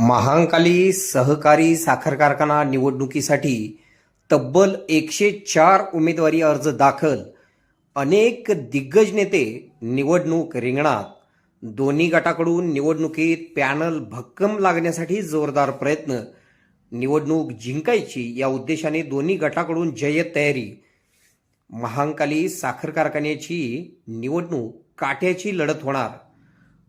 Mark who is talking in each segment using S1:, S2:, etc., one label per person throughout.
S1: महांकाली सहकारी साखर कारखाना निवडणुकीसाठी तब्बल एकशे चार उमेदवारी अर्ज दाखल. अनेक दिग्गज नेते निवडणूक रिंगणात. दोन्ही गटाकडून निवडणुकीत पॅनल भक्कम लागण्यासाठी जोरदार प्रयत्न. निवडणूक जिंकायची या उद्देशाने दोन्ही गटाकडून जय्यत तयारी. महांकाली साखर कारखान्याची निवडणूक काट्याची लढत होणार.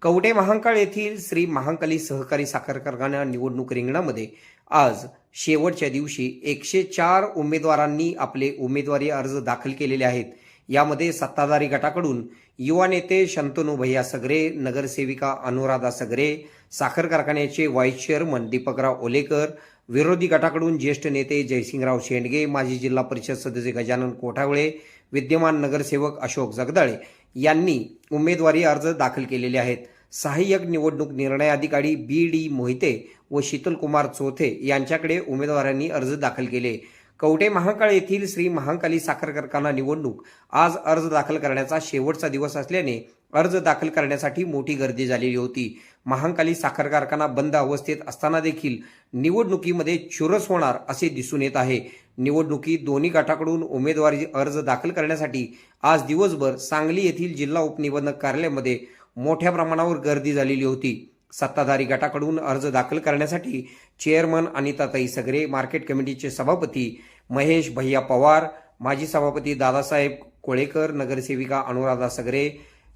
S1: कवडे महांकाळ येथील श्री महांकाली सहकारी साखर कारखाना निवडणूक रिंगणामध्ये आज शेवटच्या दिवशी एकशे चार उमेदवारांनी आपले उमेदवारी अर्ज दाखल केलेले आहेत. यामध्ये सत्ताधारी गटाकडून युवा नेते शंतनू भैया सगरे नगरसेविका अनुराधा सगरे साखर कारखान्याचे व्हाईस चेअरमन दीपकराव ओलेकर विरोधी गटाकडून ज्येष्ठ नेते जयसिंगराव शेंडगे माजी जिल्हा परिषद सदस्य गजानन कोठावळे विद्यमान नगरसेवक अशोक जगदाळे यांनी उमेदवारी अर्ज दाखल केलेले आहेत. सहाय्यक निवडणूक निर्णय अधिकारी बी डी मोहिते व शीतलकुमार चोथे यांच्याकडे उमेदवारांनी अर्ज दाखल केले. कवटे महाकाळ येथील श्री महाकाली साखर कारखाना निवडणूक आज अर्ज दाखल करण्याचा शेवटचा दिवस असल्याने अर्ज दाखल करण्यासाठी मोठी गर्दी झालेली होती. महाकाली साखर कारखाना बंद अवस्थेत असताना देखील निवडणुकीमध्ये चुरस होणार असे दिसून येत आहे. निवडणुकीत दोन्ही गटाकडून उमेदवारी अर्ज दाखल करण्यासाठी आज दिवसभर सांगली येथील जिल्हा उपनिबंधक कार्यालयामध्ये मोठ्या प्रमाणावर गर्दी झालेली होती. सत्ताधारी गटाकडून अर्ज दाखल करण्यासाठी चेअरमन अनिताताई सगरे मार्केट कमिटीचे सभापती महेश भैया पवार माजी सभापती दादासाहेब कोळेकर नगरसेविका अनुराधा सगरे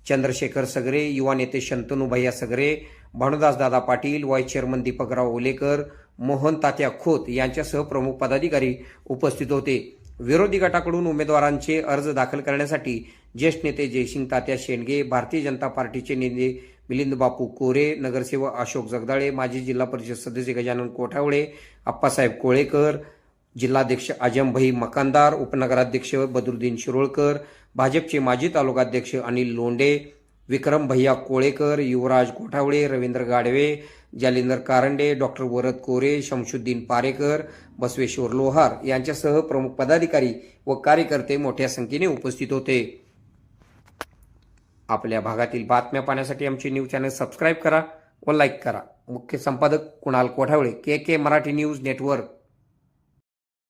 S1: चंद्रशेखर सगरे युवा नेते शंतनू भैया सगरे भानुदास दादा पाटील व्हाईस चेअरमन दीपकराव ओलेकर मोहन तात्या खोत यांच्यासह प्रमुख पदाधिकारी उपस्थित होते. विरोधी गटाकडून उमेदवारांचे अर्ज दाखल करण्यासाठी ज्येष्ठ नेते जयसिंग तात्या शेंडगे भारतीय जनता पार्टीचे नेते मिलिंद बापू कोरे नगरसेवक अशोक जगदाळे माजी जिल्हा परिषद सदस्य गजानन कोठावळे अप्पासाहेब कोळेकर जिल्हाध्यक्ष आजमभाई मकानदार उपनगराध्यक्ष बदरुद्दीन शिरोळकर भाजपचे माजी तालुकाध्यक्ष अनिल लोंडे विक्रम भैया कोळेकर युवराज कोठावळे रवींद्र गाडवे जालिंदर कारंडे डॉक्टर वरद कोरे शमशुद्दीन पारेकर बसवेश्वर लोहार यांच्यासह प्रमुख पदाधिकारी व कार्यकर्ते मोठ्या संख्येने उपस्थित होते. आपल्या भागातील बातम्या पाहण्यासाठी आमचे न्यूज चॅनल सबस्क्राईब करा व लाईक करा. मुख्य संपादक Kunal Kothavale K K Marathi news network.